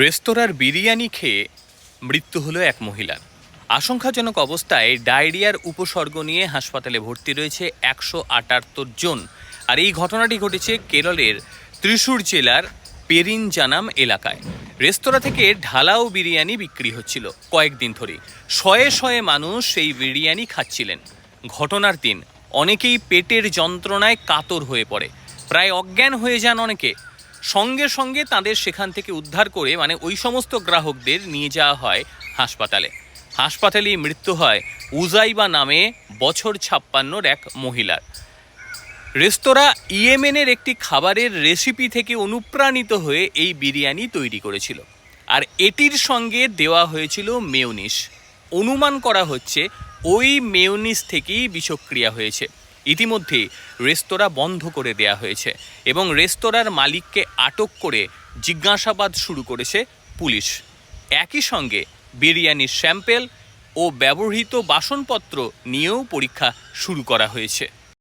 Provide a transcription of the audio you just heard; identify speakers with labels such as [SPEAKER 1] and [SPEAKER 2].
[SPEAKER 1] রেস্তোরাঁর বিরিয়ানি খেয়ে মৃত্যু হলো এক মহিলার আশঙ্কাজনক অবস্থায় ডায়রিয়ার উপসর্গ নিয়ে হাসপাতালে ভর্তি রয়েছে একশো আটাত্তর জন। আর এই ঘটনাটি ঘটেছে কেরলের ত্রিশূর জেলার পেরিনজানাম এলাকায়। রেস্তোরাঁ থেকে ঢালাও বিরিয়ানি বিক্রি হচ্ছিল কয়েকদিন ধরে। শয়ে শয়ে মানুষ সেই বিরিয়ানি খাচ্ছিলেন। ঘটনার দিন, অনেকেই পেটের যন্ত্রণায় কাতর হয়ে পড়ে। প্রায় অজ্ঞান হয়ে যান অনেকে। সঙ্গে সঙ্গে তাদের সেখান থেকে উদ্ধার করে মানে ওই সমস্ত গ্রাহকদের নিয়ে যাওয়া হয় হাসপাতালে। হাসপাতালেই মৃত্যু হয় উজাইবা নামে বছর ছাপ্পান্নর এক মহিলার। রেস্তোরাঁ ইয়েমেনের একটি খাবারের রেসিপি থেকে অনুপ্রাণিত হয়ে এই বিরিয়ানি তৈরি করেছিল। আর এটির সঙ্গে দেওয়া হয়েছিল মেয়নিস। অনুমান করা হচ্ছে ওই মেয়নিস থেকেই বিষক্রিয়া হয়েছে। ইতিমধ্যে রেস্তোরাঁ বন্ধ করে দেয়া হয়েছে এবং রেস্তোরাঁর মালিককে আটক করে জিজ্ঞাসাবাদ শুরু করেছে পুলিশ। একই সঙ্গে বিরিয়ানির স্যাম্পেল ও ব্যবহৃত বাসনপত্র নিয়েও পরীক্ষা শুরু করা হয়েছে।